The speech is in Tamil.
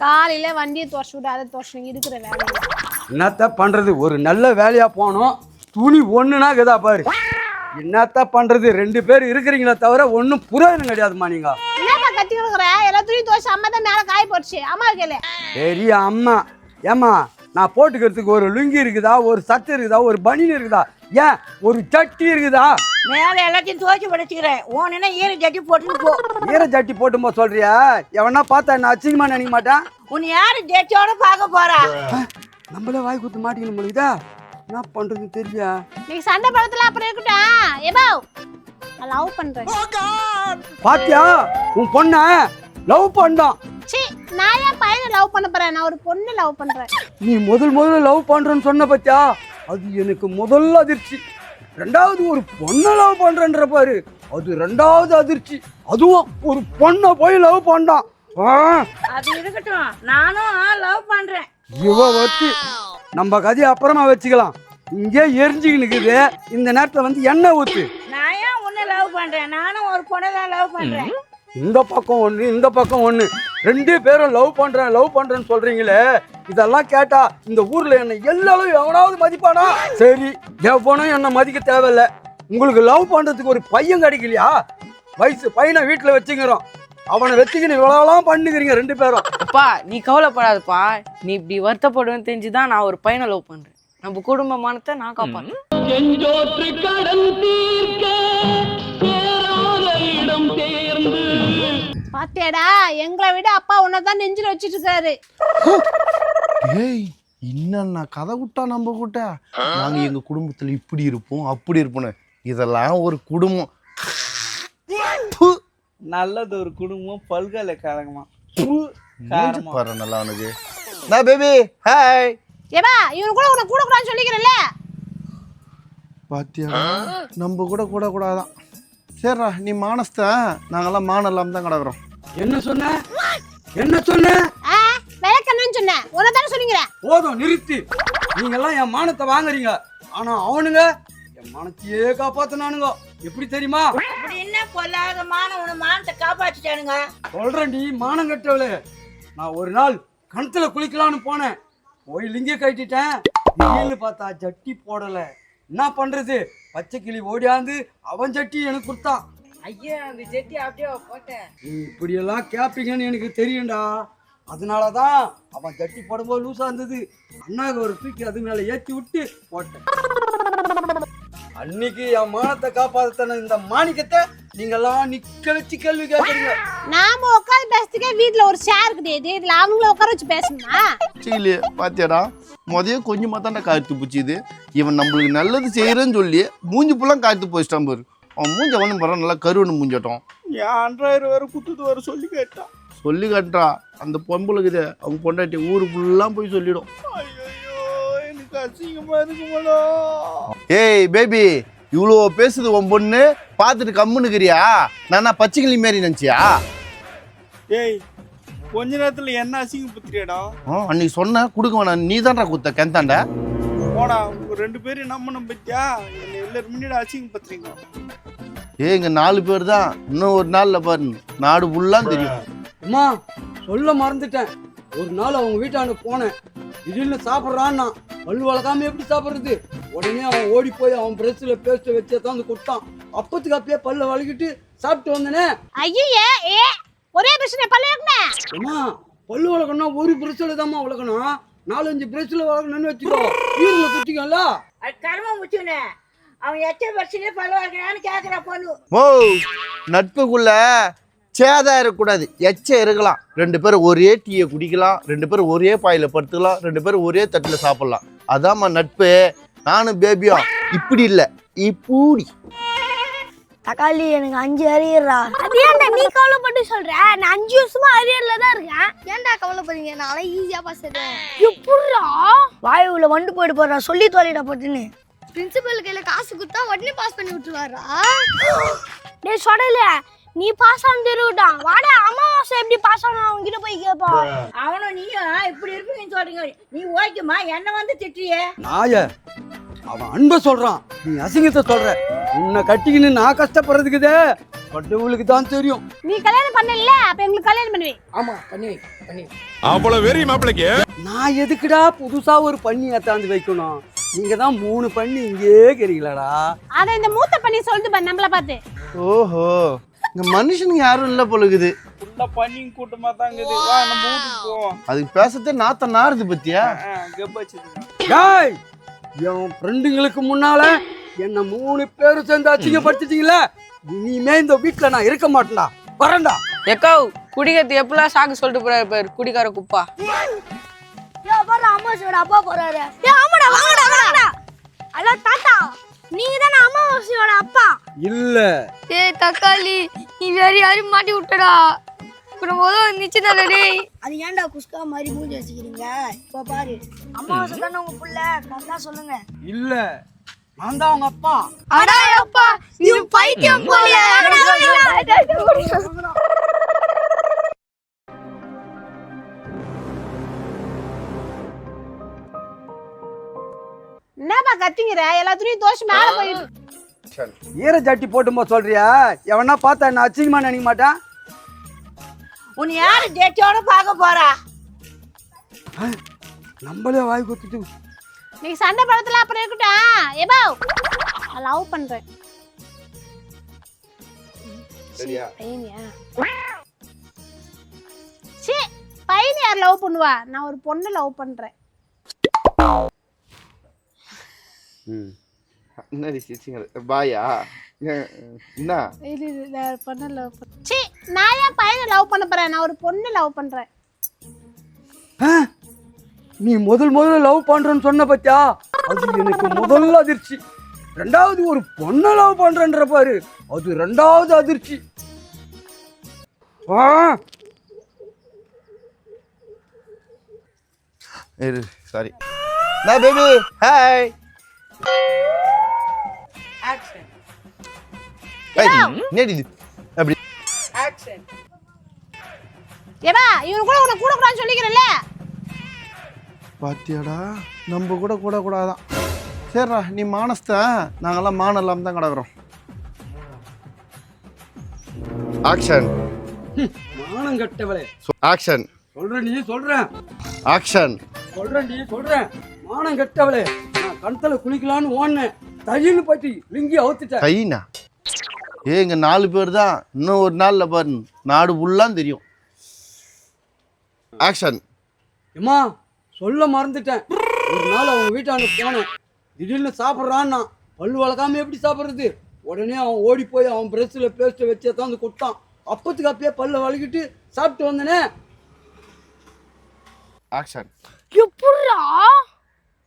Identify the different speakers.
Speaker 1: காலையில வண்டியை துவச்சு விட்டு அதை துவச்சு இருக்கிற வேலை
Speaker 2: என்னத்த பண்றது? ஒரு நல்ல வேலையா போனோம். துணி ஒண்ணுனா கதா பாரு. என்னத்த பண்றது? ரெண்டு பேர் இருக்கிறீங்களே தவிர ஒன்றும் புரோஜனம் கிடையாதுமா நீங்க.
Speaker 1: என்னப்பா கத்தி கொடுக்குற? எல்லாத்தையும் துவச்சு அம்மா தான் மேல காய போடுச்சு அம்மா கேளு.
Speaker 2: பெரிய அம்மா. ஏம்மா நான் போட்டுக்கிறதுக்கு ஒரு லுங்கி இருக்குதா? ஒரு சட்டை இருக்குதா? ஒரு பனியன் இருக்குதா? ஏன்? ஒரு சட்டி இருக்குதா?
Speaker 3: மேல எல்லாத்தையும் துவைச்சு படைச்சுக்கிறேன். ஓனா ஈர ஜட்டி போட்டுன்னு போ.
Speaker 2: ஈர சட்டி போட்டுமா சொல்றியா? எவனா பார்த்தா என்ன அசிங்கமா நினைக்க மாட்டேன்?
Speaker 3: உன்னை யாரு ஜட்டியோட பார்க்க போறா?
Speaker 2: நம்மளே வாய் குத்து மாட்டிக்கணும் முடியுதா என்ன பண்றதுன்னு தெரியல
Speaker 1: நீ சண்டை படத்துல அப்புறம் இருக்கட்டும். ஏபா லவ் பண்றேன்.
Speaker 2: பாத்தியா? உன் பொண்ண லவ் பண்ணான்.
Speaker 1: சி நான் ஏன் பையனை லவ் பண்ண போறேன்? நான் ஒரு பொண்ணு லவ் பண்றேன்.
Speaker 2: நீ முதல் முதல்ல லவ் பண்றேன்னு சொன்ன பத்தியா? அது எனக்கு முதல் அதிர்ச்சி. ரெண்டாவது ஒரு பொண்ணை லவ் பண்றேன்ற பாரு. அது ரெண்டாவது அதிர்ச்சி. அதுவும் ஒரு பொண்ணை போய் லவ் பண்ணான்
Speaker 3: அது இருக்கட்டும். நானும் லவ் பண்றேன்.
Speaker 2: இவ வச்சு நம்ம கதையை அப்புறமா வச்சுக்கலாம். இங்கே எரிஞ்சுக்கிட்டு இருக்குது. இந்த நேரத்தில் வந்து எண்ணெய் ஊத்து.
Speaker 3: நான் ஏன் உன்னை லவ் பண்றேன்? நானும் ஒரு பொண்ணை தான் லவ் பண்றேன்.
Speaker 2: இந்த பக்கம் ஒன்று இந்த பக்கம் ஒன்று ரெண்டு பேரும் லவ் பண்றேன் லவ் பண்றேன்னு சொல்றீங்களே இதெல்லாம் கேட்டா இந்த ஊர்ல என்ன எல்லாரும் எவனாவது மதிப்பானா? சரி எவனும் என்ன மதிக்க தேவையில்ல. உங்களுக்கு லவ் பண்றதுக்கு ஒரு பையன் கிடைக்கலையா? வயசு பையனை வீட்டில் வச்சுக்கிறோம். அவனை வச்சுக்கின்னு இவ்வளோலாம் பண்ணுகிறீங்க ரெண்டு பேரும்.
Speaker 4: அப்பா நீ கவலைப்படாதப்பா. நீ இப்படி வருத்தப்படுவேன்னு தெரிஞ்சுதான் நான் ஒரு பையனை லவ் பண்றேன். நம்ம குடும்ப மானத்தை நான் காப்பாற்றேன்
Speaker 1: பாத்தியாடா எங்களை விட அப்பா உன்னை தான் நெஞ்சில் வச்சிட்டு இருக்காரு
Speaker 5: ஏய் என்னண்ணா கதை விட்டா நம்ப கூட்ட? நாங்க எங்க குடும்பத்துல இப்படி இருப்போம் அப்படி இருப்போம்னு. இதெல்லாம் ஒரு குடும்பம். ப்பு,
Speaker 6: நல்லது ஒரு குடும்பம் பல்கலைக்கழகமா.
Speaker 5: மூஞ்சி பாரு நல்லா உனக்கு நான் பேபி ஹாய்.
Speaker 1: ஏபா இவன் கூட உன்னை கூட கூடாதுன்னு சொல்லிக்கிறேன்ல
Speaker 5: பாத்தியா நம்ம கூட கூட கூடாதான் சரிடா நீ மானஸ்த நாங்கெல்லாம் மானம் இல்லாம தான் கிடக்குறோம்.
Speaker 2: என்ன சொன்ன? என்ன சொன்ன?
Speaker 1: ஆ விளக்கணும்னு சொன்னேன் உன்னை தானே சொன்னீங்க
Speaker 2: போதும் நிறுத்தி. நீங்கெல்லாம் என் மானத்தை வாங்குறீங்க. ஆனா அவனுங்க என் மானத்தையே காப்பாத்தினானுங்க. எப்படி தெரியுமா?
Speaker 3: அப்படி என்ன பொல்லாத மானம் உன மானத்தை காப்பாற்றிட்டானுங்க
Speaker 2: சொல்றேன்டி மானம் கட்டவளே. நான் ஒரு நாள் கிணத்துல குளிக்கலாம்னு போனேன். போய் லிங்க கட்டிட்டேன். பார்த்தா ஜட்டி போடல. என்ன பண்றது? பச்சை கிளி ஓடியாந்து அவன் ஜட்டி எனக்கு கொடுத்தான்.
Speaker 4: ஐயா அந்த ஜெட்டி அப்படியே போட்டேன்.
Speaker 2: நீ இப்படியெல்லாம் கேப்பீங்கன்னு எனக்கு தெரியும்டா. அதனால தான் அவன் ஜட்டி போடும்போது லூஸாக இருந்தது. அண்ணாக்கு ஒரு தூக்கி அது மேலே ஏற்றி விட்டு போட்டேன். அன்னைக்கு என் மானத்தை காப்பாத்தன இந்த மாணிக்கத்தை நீங்கெல்லாம் நிக்க வச்சு கேள்வி கேட்குறீங்க.
Speaker 1: நாம உட்காந்து பேசுறதுக்கே வீட்ல ஒரு சேர் கிடையாது இதுல அவங்கள உட்கார வச்சு பேசணுமா?
Speaker 5: சீலி பாத்தியாடா? முதைய கொஞ்சமா தான்டா காய்த்து பிடிச்சிது இவன் நம்மளுக்கு நல்லது செய்யறேன்னு சொல்லி மூஞ்சி புல்லாம் காய்த்து போயிட்டான் பாரு. அவன் மூஞ்சி அவனும் பரவாயில்ல நல்லா கருவனு மூஞ்சட்டும்
Speaker 6: என் ஆண்ட்ராய்டு வேற குத்துது வர சொல்லி கேட்டான்.
Speaker 5: சொல்லி காட்டுறா. அந்த பொம்பளுக்குது அவங்க பொண்டாட்டி ஊரு ஃபுல்லாக போய் சொல்லிடும். ஏய் பேபி இவ்வளோ பேசுது உன் பொண்ணு? பார்த்துட்டு கம்முனுக்கிறியா நானா பச்சைக்கிளி மாரி நினச்சியா?
Speaker 6: ஏய் கொஞ்ச நேரத்துல என்ன அசிங்கப்படுத்துறியாடா
Speaker 5: அன்னைக்கு சொன்ன கொடுக்க வேணாம். நீ தான்டா குத்த கெந்தாண்ட?
Speaker 6: போடா உங்க ரெண்டு பேரும் நம்பணும் பத்தியா? என்னை எல்லாரும் முன்னாடி அசிங்கப்படுத்துறீங்க
Speaker 5: ஏய் இங்க நாலு பேர் தான் இன்னும் ஒரு நாள்ல பாரு நாடு ஃபுல்லாக தெரியும்.
Speaker 2: அம்மா சொல்ல மறந்துட்டேன். ஒரு நாள் அவங்க வீட்டாண்ட போனேன். திடீர்னு சாப்பிட்றான்னா பல்லு வளர்க்காம எப்படி சாப்பிட்றது? உடனே அவன் ஓடி போய் அவன் பிரஸ்ல பேஸ்ட் வச்சு தான் வந்து கொடுத்தான். அப்பத்துக்கு அப்பயே பல்ல வலிக்கிட்டு சாப்பிட்டு வந்தனே.
Speaker 1: ஐயே ஏ ஒரே பிரச்சனை பல்ல இருக்கணும்
Speaker 2: அம்மா பல்லு வளர்க்கணும்னா ஒரு பிரஸ்ல தாம்மா வளர்க்கணும் நாலஞ்சு பிரஸ்ல வளர்க்கணும்னு வச்சுக்கோ. ஈரில் குத்திக்கல
Speaker 3: அது கர்ம முச்சுனே அவன் எச்ச பரிசிலே பரவாயில்லைன்னு கேட்குற பொண்ணு.
Speaker 5: ஓ நட்புக்குள்ள சேதா இருக்கக்கூடாது. எச்ச இருக்கலாம். ரெண்டு பேரும் ஒரே டீயை குடிக்கலாம். ரெண்டு பேரும் ஒரே பாயில படுத்துக்கலாம். ரெண்டு பேரும் ஒரே தட்டில் சாப்பிடலாம். அதாம்மா நட்பு. நானும் பேபியும் இப்படி இல்லை. இப்படி.
Speaker 7: தக்காளி எனக்கு அஞ்சு அரியர்ரா அது ஏன்டா நீ கவலைப்பட்டு சொல்ற? நான் அஞ்சு வருஷமா அரியர்ல தான் இருக்கேன். ஏன்டா கவலைப்படுறீங்க? நான் ஈஸியா பாஸ் ஆயிடுவேன் எப்படிடா? வாய் உள்ள வண்டு போயிட்டு போறா. சொல்லி தொலைடா போட்டுன்னு பிரின்சிபல் கையில காசு கொடுத்தா உடனே பாஸ் பண்ணி விட்டுருவாரா? டேய் சொடல. நீ பாஸ் ஆன தெரிவிட்டான் வாடா அமாவாசை எப்படி பாஸ் ஆனா அவன்கிட்ட போய் கேட்பான்
Speaker 3: அவனும் நீயும் இப்படி இருப்பீங்கன்னு சொல்றீங்க. நீ ஓகேம்மா என்ன வந்து திட்டியே
Speaker 2: நாய அவன் அன்பை சொல்றான். நீ அசிங்கத்தை சொல்ற. உன்னை கட்டிக்கின்னு நான் கஷ்டப்படுறதுக்குதே. கடவுளுக்கு தான் தெரியும்.
Speaker 1: நீ கல்யாணம் பண்ணல அப்ப எங்களுக்கு கல்யாணம் பண்ணுவே
Speaker 2: ஆமா பண்ணி பண்ணி.
Speaker 8: அவ்வளவு வெறி மாப்பிளைக்கு?
Speaker 2: நான் எதுக்குடா புதுசா ஒரு பண்ணி ஏத்தாந்து வைக்கணும்? நீங்க தான் மூணு பண்ணி இங்கேயே கேறீங்களாடா
Speaker 1: அத இந்த மூத்த பண்ணி சொல்லுது பாரு நம்மள பார்த்து.
Speaker 5: ஓஹோ இங்க மனுஷனுங்க யாரும் இல்லை பொழுகுது
Speaker 6: ஃபுல்லா பண்ணிங்க கூட்டமா தான் இருக்குது. வா நம்ம வீட்டுக்கு போவோம்.
Speaker 5: அதுக்கு பேசத்தே நாத்த நாருது பத்தியா?
Speaker 6: கப்பாச்சு
Speaker 2: டேய் என் ஃப்ரெண்டுங்களுக்கு முன்னால என்ன மூணு பேரும் சேர்ந்து அசிங்கப்படுத்திட்டீங்களே இனிமே இந்த வீட்ல நான் இருக்க மாட்டேன்டா. வரேன்டா.
Speaker 4: எக்கோ குடிக்கிறது எப்படிலாம் சாக்கு சொல்லிட்டு போறாரு பாரு குடிக்கார குப்பா.
Speaker 7: ஏ பாரு அம்மாசியோட அப்பா போறாரு. ஏ ஆமாடா வாங்கடா வாங்கடா. ஹலோ தாத்தா நீங்க தானே அம்மாவாசையோட அப்பா?
Speaker 2: இல்ல.
Speaker 7: ஏய் தக்காளி நீ வேற யாரையும் மாட்டி விட்டடா. இப்போ நம்ம உதவ நிச்சயம் டேய். அது ஏன்டா குஸ்கா மாதிரி மூஞ்சி வச்சுக்கிறீங்க? இப்போ பாரு அம்மாவாசை தானே உங்க புள்ள? சொல்லுங்க.
Speaker 2: இல்ல. நான் தான் உங்க அப்பா.
Speaker 7: அடா அப்பா இது பைத்தியம் போல.
Speaker 1: என்னப்பா கத்திங்கிற? எல்லாத்துலயும் தோஷ் மேல போயிட்டு
Speaker 2: ஈர ஜட்டி போட்டுமா சொல்றியா? எவனா பார்த்தா என்ன அசிங்கமா நினைக்க மாட்டான்
Speaker 3: உன்னை யாரு டேட்டியோட பார்க்க போறா?
Speaker 2: நம்மளே வாய் குத்துட்டு
Speaker 1: நீ சண்டை படத்துல அப்புறம் இருக்கட்டும் ஏபா லவ் பண்றேன். பையனியா? சீ பையன் யார் லவ் பண்ணுவா? நான் ஒரு பொண்ணு லவ் பண்றேன்.
Speaker 5: என்னடி சிரிச்சிங்க பாயா? என்ன
Speaker 1: இது நான் பொண்ணு லவ் பண்ண சீ நான் ஏன் பையனை லவ் பண்ண போறேன்? நான் ஒரு பொண்ணு லவ் பண்றேன்.
Speaker 2: ஆ? நீ முதல் முதல்ல லவ் பண்றேன்னு சொன்ன பத்தியா? அது எனக்கு முதல் அதிர்ச்சி. ரெண்டாவது ஒரு பொண்ணை லவ் பண்றேன்ற பாரு. அது ரெண்டாவது அதிர்ச்சி. ஆ?
Speaker 5: இரு சாரி நான் பேபி ஹாய் என்னடி இது? அப்படி.
Speaker 1: ஏபா இவன் கூட உன்னை கூட கூடாதுன்னு சொல்லிக்கிறேன்ல.
Speaker 5: பாத்தியாடா? நம்ம கூட கூட கூடாதான். சரிடா நீ மானஸ்தா. நாங்கெல்லாம் மானம் இல்லாம தான் கிடக்குறோம். ஆக்ஷன்
Speaker 2: மானம் கட்டவளே.
Speaker 5: ஆக்ஷன்
Speaker 2: சொல்றேன் நீ சொல்றேன்.
Speaker 5: ஆக்ஷன்
Speaker 2: சொல்றேன் நீ சொல்றேன். மானம் கட்டவளே. நான் கணத்துல குளிக்கலான்னு ஓடினேன். தயின்னு பத்தி லிங்கி அவுத்துட்டேன்.
Speaker 5: கைனா ஏ இங்க நாலு பேர் தான். இன்னும் ஒரு நாள்ல பாரு நாடு ஃபுல்லாக தெரியும். ஆக்ஷன்
Speaker 2: ஏம்மா சொல்ல மறந்துட்டேன். ஒரு நாள் அவங்க வீட்டாண்ட போனேன். திடீர்னு சாப்பிட்றான்னா பல்லு வளர்க்காம எப்படி சாப்பிட்றது? உடனே அவன் ஓடி போய் அவன் பிரஸ்ஸில் பேஸ்ட்டை வச்சு தான் கொடுத்தான் அப்பத்துக்கு அப்பயே பல்ல வளக்கிட்டு சாப்பிட்டு வந்தனே.
Speaker 5: ஆக்ஷன்
Speaker 7: எப்படிடா?